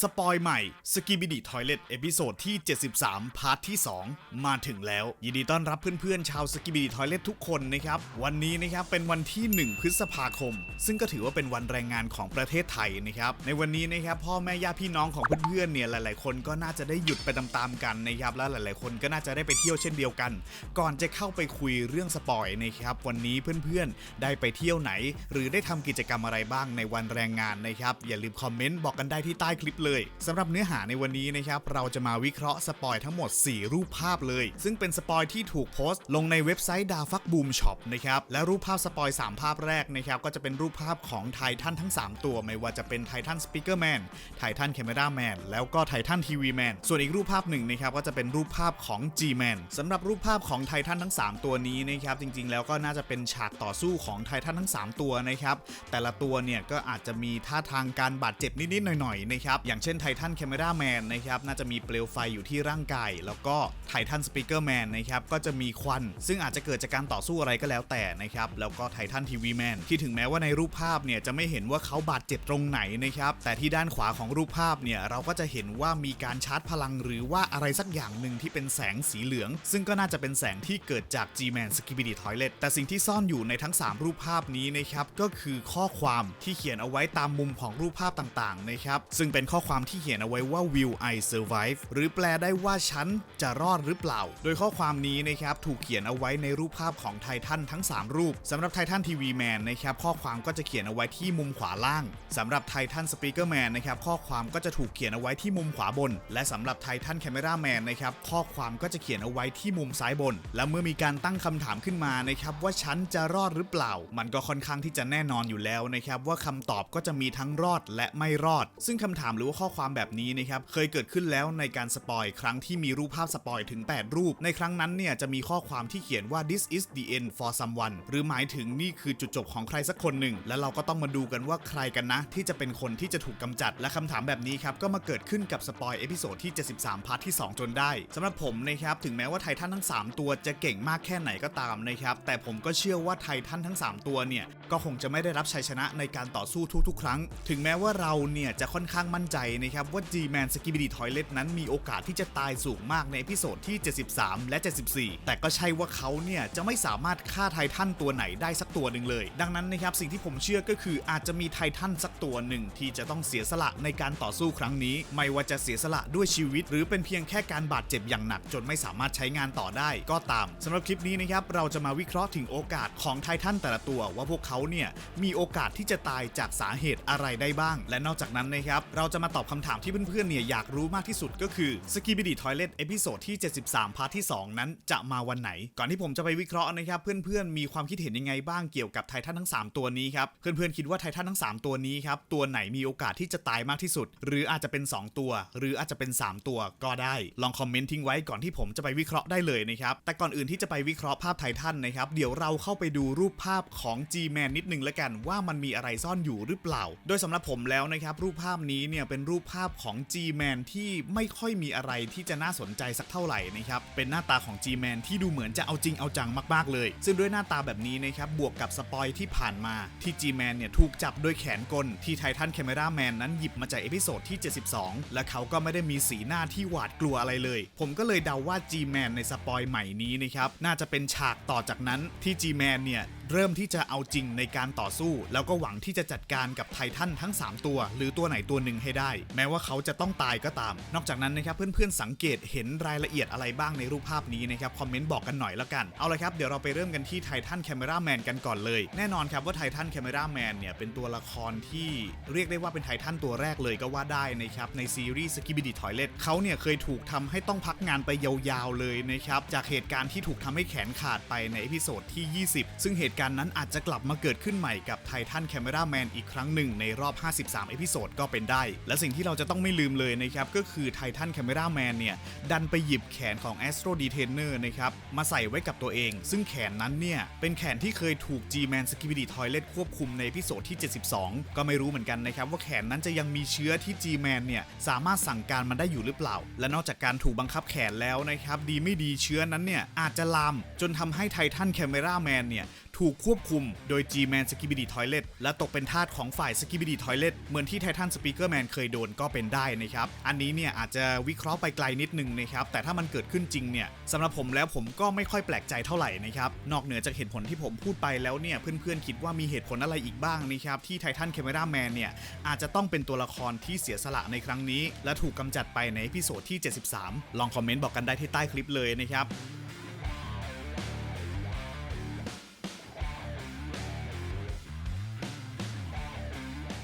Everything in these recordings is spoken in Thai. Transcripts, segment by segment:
สปอยใหม่สกีบิดิทอยเลตเอพิโซดที่ 73 พาร์ทที่ 2 มาถึงแล้ว ยินดีต้อนรับเพื่อนๆ ชาวสกีบิดิทอยเลตทุกคนนะครับ วันนี้นะครับเป็นวันที่ 1 พฤษภาคม ซึ่งก็ถือว่าเป็นวันแรงงานของประเทศไทยนะครับ ในวันนี้นะครับพ่อแม่ญาติพี่น้องของเพื่อนๆเนี่ยหลายๆ คนก็น่าจะได้หยุดไปตามๆกันนะครับและหลายๆ คนก็น่าจะได้ไปเที่ยวเช่นเดียวกัน ก่อนจะเข้าไปคุยเรื่องสปอยนะครับวันนี้เพื่อนๆ ได้ไปเที่ยวไหน หรือได้ทำกิจกรรมอะไรบ้างในวันแรงงานนะครับอย่าลืมคอมเมนต์บอกกันได้ที่ใต้คลิปเลยสำหรับเนื้อหาในวันนี้นะครับเราจะมาวิเคราะห์สปอยทั้งหมด 4 รูปภาพเลย ซึ่งเป็นสปอยที่ถูกโพสต์ ลงในเว็บไซต์ดาฟักบูมช็อปนะครับและรูปภาพสปอย3 ภาพแรกนะครับก็จะเป็นรูปภาพของไททันทั้ง 3 ตัว ไม่ว่าจะเป็นไททันสปีกเกอร์แมนไททันแคมเมราแมนแล้วก็ไททันทีวีแมนส่วนอีกรูปภาพหนึ่งนะครับก็จะเป็นรูปภาพของ G-Man สำหรับรูปภาพของไททันทั้ง 3 ตัวนี้นะครับจริงๆ แล้วก็น่าจะเป็นฉากต่อสู้ของไททันทั้ง 3 ตัวนะครับแต่ละตัวเนี่ยก็อาจจะมีท่าทางการบาดเจ็บนิดๆหน่อยๆนะครับอย่างเช่นไททันแคมเมราแมนนะครับน่าจะมีเปลวไฟอยู่ที่ร่างกาย แล้วก็ไททันสปีกเกอร์แมนนะครับก็จะมีควัน ซึ่งอาจจะเกิดจากการต่อสู้อะไรก็แล้วแต่นะครับแล้วก็ไททันทีวีแมนที่ถึงแม้ว่าในรูปภาพเนี่ยจะไม่เห็นว่าเขาบาดเจ็บตรงไหนนะครับแต่ที่ด้านขวาของรูปภาพเนี่ยเราก็จะเห็นว่ามีการชาร์จพลังหรือว่าอะไรสักอย่างหนึ่งที่เป็นแสงสีเหลือง ซึ่งก็น่าจะเป็นแสงที่เกิดจาก G-Man s k i b i d i Toilet แต่สิ่งที่ซ่อนอยู่ในทั้ง 3 รูปภาพนี้นะครับก็คือข้อความที่เขียนเอาไว้ตามมุมของรูปภาพต่างๆนะครับซึ่งเป็นข้อความที่เขียนเอาไว้ว่า will I survive หรือแปลได้ว่าฉันจะรอดหรือเปล่า โดยข้อความนี้นะครับถูกเขียนเอาไว้ในรูปภาพของไททันทั้ง 3 รูปสำหรับไททันทีวีแมนนะครับข้อความก็จะเขียนเอาไว้ที่มุมขวาล่างสำหรับไททันสปีกเกอร์แมนนะครับข้อความก็จะถูกเขียนเอาไว้ที่มุมขวาบน และสำหรับไททันแคมเมราแมนนะครับข้อความก็จะเขียนเอาไว้ที่มุมซ้ายบน และเมื่อมีการตั้งคำถามขึ้นมานะครับว่าฉันจะรอดหรือเปล่า มันก็ค่อนข้างที่จะแน่นอนอยู่แล้วนะครับว่าคำตอบก็จะมีทั้งรอดและไม่รอด ซึ่งคำถามหรือว่าข้อความแบบนี้นะครับเคยเกิดขึ้นแล้วในการสปอยครั้งที่มีรูปภาพสปอยถึง 8 รูป ในครั้งนั้นเนี่ยจะมีข้อความที่เขียนว่า this is the end for someone หรือหมายถึงนี่คือจุดจบของใครสักคนหนึ่ง และเราก็ต้องมาดูกันว่าใครกันนะ ที่จะเป็นคนที่จะถูกกำจัดและคำถามแบบนี้ครับก็มาเกิดขึ้นกับสปอยเอพิโซดที่ 73 พาร์ทที่ 2 จนได้สำหรับผมนะครับถึงแม้ว่าไททันทั้ง 3 ตัวจะเก่งมากแค่ไหนก็ตามนะครับแต่ผมก็เชื่อว่าไททันทั้ง 3 ตัวเนี่ยก็คงจะไม่ได้รับชัยชนะในการต่อสู้ทุกๆ ครั้ง ถึงแม้ว่าเราเนี่ยจะค่อนข้างมั่นใจนะครับว่า G-Man s k i b i d i Toilet นั้นมีโอกาสที่จะตายสูงมากในพิโซดที่ 73 และ 74 แต่ก็ใช่ว่าเขาเนี่ยจะไม่สามารถฆ่าไททันตัวไหนได้สักตัวหนึ่งเลย ดังนั้นนะครับสิ่งที่ผมเชื่อก็คืออาจจะมีไททันสักตัวหนึ่งที่จะต้องเสียสละในการต่อสู้ครั้งนี้ ไม่ว่าจะเสียสละด้วยชีวิต หรือเป็นเพียงแค่การบาดเจ็บอย่างหนักจนไม่สามารถใช้งานต่อได้ก็ตามสำหรับคลิปนี้นะครับเราจะมาวิเคราะห์ถึงโอกาสของไททันแต่ละตัวว่าพวกเขาเนี่ยมีโอกาสที่จะตายจากสาเหตุอะไรได้บ้าง และนอกจากนั้นนะครับเราจะมาตอบคำถามที่เพื่อนๆเนี่ยอยากรู้มากที่สุดก็คือสกีบิดิทอยเลตเอพิโซดที่ 73 พาร์ทที่ 2 นั้นจะมาวันไหน ก่อนที่ผมจะไปวิเคราะห์นะครับ เพื่อนๆ มีความคิดเห็นยังไงบ้างเกี่ยวกับไททันทั้ง 3 ตัวนี้ครับ เพื่อนๆ คิดว่าไททันทั้ง 3 ตัวนี้ครับ ตัวไหนมีโอกาสที่จะตายมากที่สุด หรืออาจจะเป็น 2 ตัว หรืออาจจะเป็น 3 ตัวก็ได้ ลองคอมเมนต์ทิ้งไว้ก่อนที่ผมจะไปวิเคราะห์ได้เลยนะครับแต่ก่อนอื่นที่จะไปวิเคราะห์ภาพไททันนะครับเดี๋ยวเราเข้าไปดูรูปภาพของ G-Man นิดนึงแล้วกันว่ามันมีอะไรซ่อนอยู่หรือเปล่า โดยสำหรับผมแล้วนะครับรูปภาพนี้เนี่ยเป็นรูปภาพของ G-Man ที่ไม่ค่อยมีอะไรที่จะน่าสนใจสักเท่าไหร่นะครับ เป็นหน้าตาของ G-Man ที่ดูเหมือนจะเอาจริงเอาจังมากๆเลย ซึ่งด้วยหน้าตาแบบนี้นะครับ บวกกับสปอยที่ผ่านมาที่ G-Man เนี่ยถูกจับโดยแขนกลที่ไททันแคมเมราแมนนั้นหยิบมาจากเอพิโซดที่ 72 และเขาก็ไม่ได้มีสีหน้าที่หวาดกลัวอะไรเลย ผมก็เลยเดาว่า G-Man ในสปอยใหม่นี้นะครับน่าจะเป็นฉากต่อจากนั้นที่ G-Man เนี่ยเริ่มที่จะเอาจริงในการต่อสู้ แล้วก็หวังที่จะจัดการกับไททันทั้ง 3 ตัว หรือตัวไหนตัวหนึ่งให้ได้แม้ว่าเขาจะต้องตายก็ตาม นอกจากนั้นนะครับเพื่อนๆสังเกตเห็นรายละเอียดอะไรบ้างในรูปภาพนี้นะครับคอมเมนต์บอกกันหน่อยล้วกันเอาละครับเดี๋ยวเราไปเริ่มกันที่ไททันแคมเมราแมนกันก่อนเลย แน่นอนครับว่าไททันแคมเมราแมนเนี่ยเป็นตัวละครที่เรียกได้ว่าเป็นไททันตัวแรกเลยก็ว่าได้นะครับในซีรีส์สกิบิดิทอยเลตเขาเนี่ยเคยถูกทำให้ต้องพักงานไปยาวๆเลยนะครับจากเหตุการณ์ที่ถูกทำให้แขนขาดไปในเอพิโซดที่ 20 ซึ่งเหตุการณ์นั้นอาจจะกลับมาเกิดขึ้นใหม่กับไททันแคมเมราแมนอีกครั้งหนึ่งในรอบ 53 เอพิโซดก็เป็นได้และสิ่งที่เราจะต้องไม่ลืมเลยนะครับ ก็คือไททันแคมเมราแมนเนี่ย ดันไปหยิบแขนของ Astro d e t a i n e r นะครับ มาใส่ไว้กับตัวเอง ซึ่งแขนนั้นเนี่ย เป็นแขนที่เคยถูก G-Man s k i b i d i Toilet ควบคุมในพิโซดที่ 72 ก็ไม่รู้เหมือนกันนะครับ ว่าแขนนั้นจะยังมีเชื้อที่ G-Man เนี่ย สามารถสั่งการมันได้อยู่หรือเปล่า และนอกจากการถูกบังคับแขนแล้วนะครับดีไม่ดีเชื้อนั้นเนี่ยอาจจะลามจนทำให้ไททันแคมเมราแมนเนี่ย ถูกควบคุมโดย G-Man s k i b i d y Toilet และตกเป็นทาสของฝ่าย s k i b i d y Toilet เหมือนที่ Titan Speaker Man เคยโดนก็เป็นได้นะครับ อันนี้เนี่ยอาจจะวิเคราะห์ไปไกลนิดนึงนะครับ แต่ถ้ามันเกิดขึ้นจริงเนี่ยสำหรับผมแล้วผมก็ไม่ค่อยแปลกใจเท่าไหร่นะครับ นอกเหนือจากเหตุผลที่ผมพูดไปแล้วเนี่ยเพื่อนๆคิดว่ามีเหตุผลอะไรอีกบ้างนะครับที่ Titan Camera Man เนี่ยอาจจะต้องเป็นตัวละครที่เสียสละในครั้งนี้ และถูกกำจัดไปในพิโซดที่ 73 ลองคอมเมนต์บอกกันได้ที่ใต้คลิปเลยนะครับ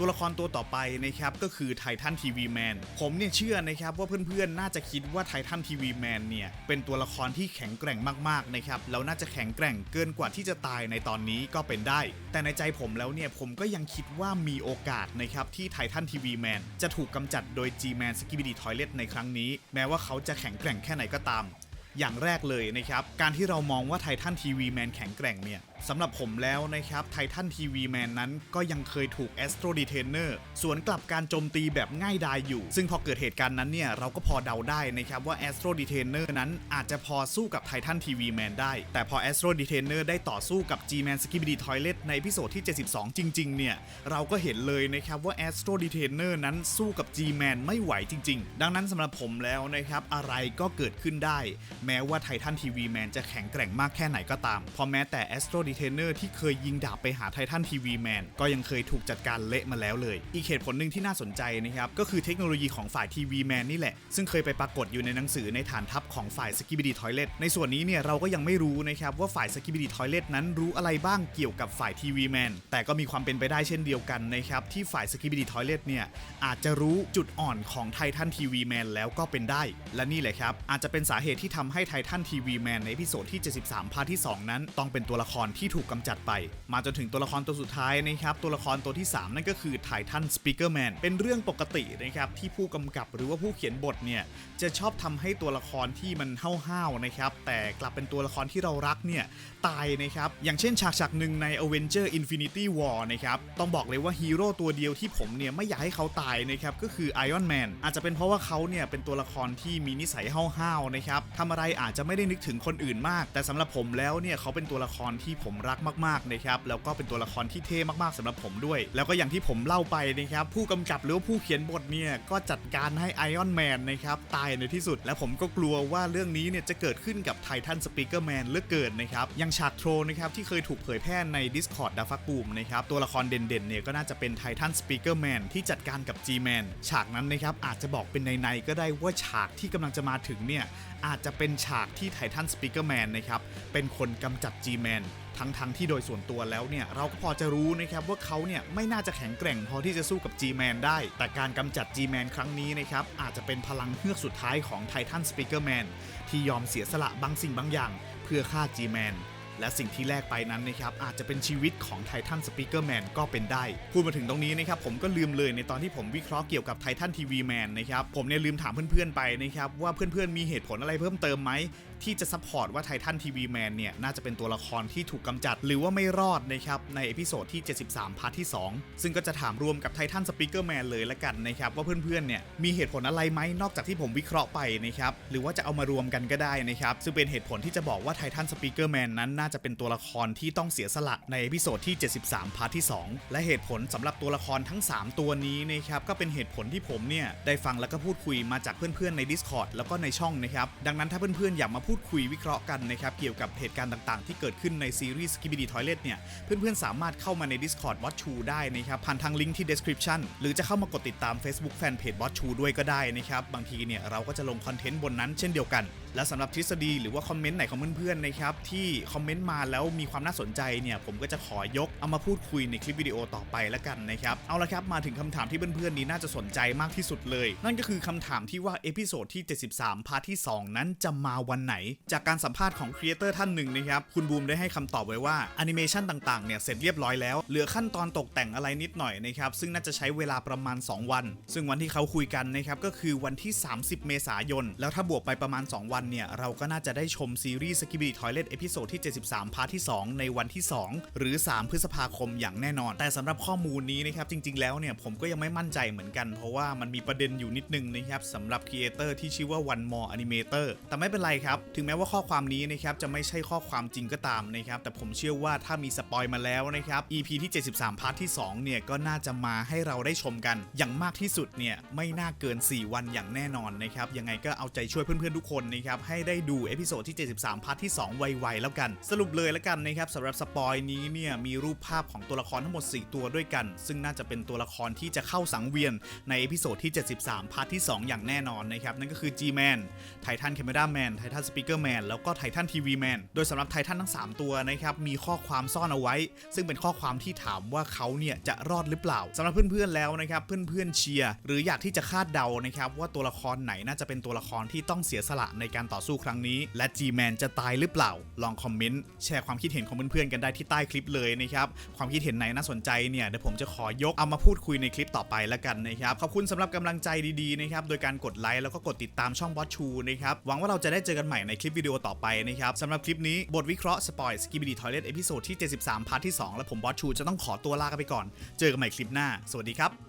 ตัวละครตัวต่อไปนะครับก็คือไททันทีวีแมนผมเนี่ยเชื่อนะครับว่าเพื่อนๆ น่าจะคิดว่าไททันทีวีแมนเนี่ยเป็นตัวละครที่แข็งแกร่งมากๆนะครับแล้วน่าจะแข็งแกร่งเกินกว่าที่จะตายในตอนนี้ก็เป็นได้ แต่ในใจผมแล้วเนี่ยผมก็ยังคิดว่ามีโอกาสนะครับที่ไททันทีวีแมนจะถูกกำจัดโดย G-Man s k i b i d y Toilet ในครั้งนี้ แม้ว่าเขาจะแข็งแกร่งแค่ไหนก็ตามอย่างแรกเลยนะครับ การที่เรามองว่าไททันทีวีแมนแข็งแกร่งเนี่ย สำหรับผมแล้วนะครับไททันทีวีแมนนั้นก็ยังเคยถูกแอสโตรดีเทเนอร์สวนกลับการโจมตีแบบง่ายดายอยู่ ซึ่งพอเกิดเหตุการณ์นั้นเนี่ย เราก็พอเดาได้นะครับว่าแอสโตรดีเทเนอร์นั้นอาจจะพอสู้กับไททันทีวีแมนได้ แต่พอแอสโตรดีเทเนอร์ได้ต่อสู้กับ G-Man s k i b i d y Toilet ในพิโซดที่ 72 จริง ๆ เนี่ย เราก็เห็นเลยนะครับว่าแอสโตรดีเทเนอร์นั้นสู้กับ G-Man ไม่ไหวจริง ๆ ดังนั้นสำหรับผมแล้วนะครับอะไรก็เกิดขึ้นได้ แม้ว่าไททันทีวีแมนจะแข็งแกร่งมากแค่ไหนก็ตามพอแม้แต่แอสโตรดีเทเนอร์ที่เคยยิงดาบไปหาไททันทีวีแมนก็ยังเคยถูกจัดการเละมาแล้วเลย อีกเหตุผลหนึ่งที่น่าสนใจนะครับก็คือเทคโนโลยีของฝ่ายทีวีแมนนี่แหละ ซึ่งเคยไปปรากฏอยู่ในหนังสือในฐานทัพของฝ่ายสกิบิดีทอยเลตในส่วนนี้เนี่ยเราก็ยังไม่รู้นะครับว่าฝ่ายสกิบิดีทอยเลตนั้นรู้อะไรบ้างเกี่ยวกับฝ่ายทีวีแมนแต่ก็มีความเป็นไปได้เช่นเดียวกันนะครับที่ฝ่ายสกิบิดีทอยเลตเนี่ยอาจจะรู้จุดอ่อนของไททันทีวีแมนแล้วก็เป็นได้ และนี่แหละครับอาจจะเป็นสาเหตุที่ทำให้ไททันทีวีแมนในพิโซดที่ 73พาร์ทที่ 2 นั้น ต้องเป็นตัวละครที่ถูกกำจัดไป มาจนถึงตัวละครตัวสุดท้ายนะครับ ตัวละครตัวที่ 3 นั่นก็คือไททันสปีกเกอร์แมนเป็นเรื่องปกตินะครับที่ผู้กำกับหรือว่าผู้เขียนบทเนี่ยจะชอบทำให้ตัวละครที่มันห้าวๆนะครับแต่กลับเป็นตัวละครที่เรารักเนี่ยตายนะครับอย่างเช่นฉากฉากหนึ่งใน Avenger Infinity War นะครับต้องบอกเลยว่าฮีโร่ตัวเดียวที่ผมเนี่ยไม่อยากให้เขาตายนะครับก็คือ Iron Man อาจจะเป็นเพราะว่าเขาเนี่ยเป็นตัวละครที่มีนิสัยห้าวๆนะครับทำอะไรอาจจะไม่ได้นึกถึงคนอื่นมาก แต่สำหรับผมแล้วเนี่ยเขาเป็นตัวละครที่ผมรักมากๆนะครับแล้วก็เป็นตัวละครที่เท่มากๆสำหรับผมด้วย แล้วก็อย่างที่ผมเล่าไปนะครับผู้กำกับหรือผู้เขียนบทเนี่ยก็จัดการให้ Iron Man นนะครับตายในที่สุด และผมก็กลัวว่าเรื่องนี้เนี่ยจะเกิดขึ้นกับ Titan Speaker Man เลือเกินนะครับย่างฉากโทรนะครับที่เคยถูกเผยแพร่ใน Discord ดาฟักบูมนะครับตัวละครเด่นๆเนี่ยก็น่าจะเป็น Titan Speaker Man ที่จัดการกับ G-Man ฉากนั้นนะครับอาจจะบอกเป็นในๆก็ได้ว่าฉากที่กำลังจะมาถึงเนี่ยอาจจะเป็นฉากที่ Titan Speaker Man นนะครับเป็นคนกำจัด G-Man ทั้งๆทที่โดยส่วนตัวแล้วเนี่ยเราก็พอจะรู้นะครับว่าเขาเนี่ยไม่น่าจะแข็งแกร่งพอที่จะสู้กับ G-Man ได้ แต่การกำจัด G-Man ครั้งนี้นะครับอาจจะเป็นพลังเฮือกสุดท้ายของ Titan Speaker Man ที่ยอมเสียสละบางสิ่งบางอย่าง เพื่อฆ่า G-Man และสิ่งที่แลกไปนั้นนะครับอาจจะเป็นชีวิตของไททันสปีกเกอร์แมนก็เป็นได้ พูดมาถึงตรงนี้นะครับผมก็ลืมเลยในตอนที่ผมวิเคราะห์เกี่ยวกับไททันทีวีแมนนะครับผมเนี่ยลืมถามเพื่อนๆไปนะครับว่าเพื่อนๆมีเหตุผลอะไรเพิ่มเติมไหม ที่จะซัพพอร์ตว่าไททันทีวีแมนเนี่ย น่าจะเป็นตัวละครที่ถูกกำจัด หรือว่าไม่รอดนะครับ ในเอพิโซดที่ 73 พาร์ทที่ 2 ซึ่งก็จะถามรวมกับไททันสปีกเกอร์แมนเลยละกันนะครับ ว่าเพื่อนๆเนี่ย มีเหตุผลอะไรไหมนอกจากที่ผมวิเคราะห์ไปนะครับ หรือว่าจะเอามารวมกันก็ได้นะครับ ซึ่งเป็นเหตุผลที่จะบอกว่าไททันสปีกเกอร์แมนนั้นน่าจะเป็นตัวละครที่ต้องเสียสละในเอพิโซดที่ 73 พาร์ทที่ 2 และเหตุผลสำหรับตัวละครทั้ง 3 ตัวนี้นะครับก็เป็นเหตุผลที่ผมเนี่ยได้ฟังแล้วก็พูดคุยมาจากเพื่อนๆใน Discord แล้วก็ในช่องนะครับดังนั้นถ้าเพื่อนๆอยากมาพูดคุยวิเคราะห์กันนะครับเกี่ยวกับเหตุการณ์ต่างๆ ที่เกิดขึ้นในซีรีส์ k i b i d i Toilet เนี่ยเพื่อนๆ สามารถเข้ามาใน Discord Watch ชูได้นะครับผ่านทางลิงก์ที่ description หรือจะเข้ามากดติดตาม Facebook Fanpage Watch ชูด้วยก็ได้นะครับบางทีเนี่ยเราก็จะลงคอนเทนต์บนนั้นเช่นเดียวกัน และสำหรับทฤษฎีหรือว่าคอมเมนต์ไหนของเพื่อนๆนะครับที่คอมเมนต์มาแล้วมีความน่าสนใจเนี่ยผมก็จะขอยกเอามาพูดคุยในคลิปวิดีโอต่อไปแล้วกันนะครับเอาละครับมาถึงคำถามที่เพื่อนๆนี้น่าจะสนใจมากที่สุดเลย นั่นก็คือคำถามที่ว่าเอพิโซดที่ 73 พาร์ทที่ 2 นั้นจะมาวันไหนจากการสัมภาษณ์ของครีเอเตอร์ท่านหนึ่งนะครับ คุณบูมได้ให้คำตอบไว้ว่าแอนิเมชันต่างๆ เนี่ยเสร็จเรียบร้อยแล้ว เหลือขั้นตอนตกแต่งอะไรนิดหน่อยนะครับ ซึ่งน่าจะใช้เวลาประมาณ 2 วัน ซึ่งวันที่เขาคุยกันนะครับ ก็คือวันที่ 30 เมษายน แล้วถ้าบวกไปประมาณ 2 วันเนี่ย เราก็น่าจะได้ชมซีรีส์ Skibidi Toilet เอพิโซดที่ 73 พาร์ทที่ 2 ในวันที่ 2 หรือ 3 พฤษภาคมอย่างแน่นอน แต่สำหรับข้อมูลนี้นะครับจริง ๆ แล้วเนี่ยผมก็ยังไม่มั่นใจเหมือนกัน เพราะว่ามันมีประเด็นอยู่นิดนึงนะครับสำหรับครีเอเตอร์ที่ชื่อว่า One More Animator แต่ไม่เป็นไรครับถึงแม้ว่าข้อความนี้นะครับจะไม่ใช่ข้อความจริงก็ตามนะครับแต่ผมเชื่อว่าถ้ามีสปอยมาแล้วนะครับ EP ที่ 73 พาร์ทที่ 2 เนี่ยก็น่าจะมาให้เราได้ชมกัน อย่างมากที่สุดเนี่ยไม่น่าเกิน 4 วันอย่างแน่นอนนะครับยังไงก็เอาใจช่วยเพื่อนๆทุกคนนะครับให้ได้ดูเอพิโซดที่ 73 พาร์ทที่ 2 ไวๆแล้วกัน สรุปเลยแล้วกันนะครับสำหรับสปอยนี้เนี่ยมีรูปภาพของตัวละครทั้งหมด 4 ตัวด้วยกัน ซึ่งน่าจะเป็นตัวละครที่จะเข้าสังเวียนในเอพิโซดที่ 73 พาร์ทที่ 2 อย่างแน่นอนนะครับนั่นก็คือ G-Man ไททัน Camera Man ไททัน Speaker Man แล้วก็ไททัน TV Man โดยสำหรับไททันทั้ง 3 ตัวนะครับมีข้อความซ่อนเอาไว้ ซึ่งเป็นข้อความที่ถามว่าเขาเนี่ยจะรอดหรือเปล่าสำหรับเพื่อนๆแล้วนะครับเพื่อนๆเชียร์หรืออยากที่จะคาดเดานะครับว่าตัวละครไหนน่าจะเป็นตัวละครที่ต้องเสียสละในการต่อสู้ครั้งนี้ และ G-Man จะตายหรือเปล่า ลองคอมเมนต์แชร์ความคิดเห็นของเพื่อนๆกันได้ที่ใต้คลิปเลยนะครับความคิดเห็นไหนน่าสนใจเนี่ยเดี๋ยวผมจะขอยกเอามาพูดคุยในคลิปต่อไปแล้วกันนะครับขอบคุณสำหรับกำลังใจดีๆนะครับโดยการกดไลค์แล้วก็กดติดตามช่องบอสชูนะครับหวังว่าเราจะได้เจอกันใหม่ในคลิปวิดีโอต่อไปนะครับสำหรับคลิปนี้บทวิเคราะห์สปอยสกิบิดีทอยเลตเอพิโซดที่ 73 พาร์ทที่ 2 และผมบอสชูจะต้องขอตัวลากันไปก่อน เจอกันใหม่คลิปหน้า สวัสดีครับ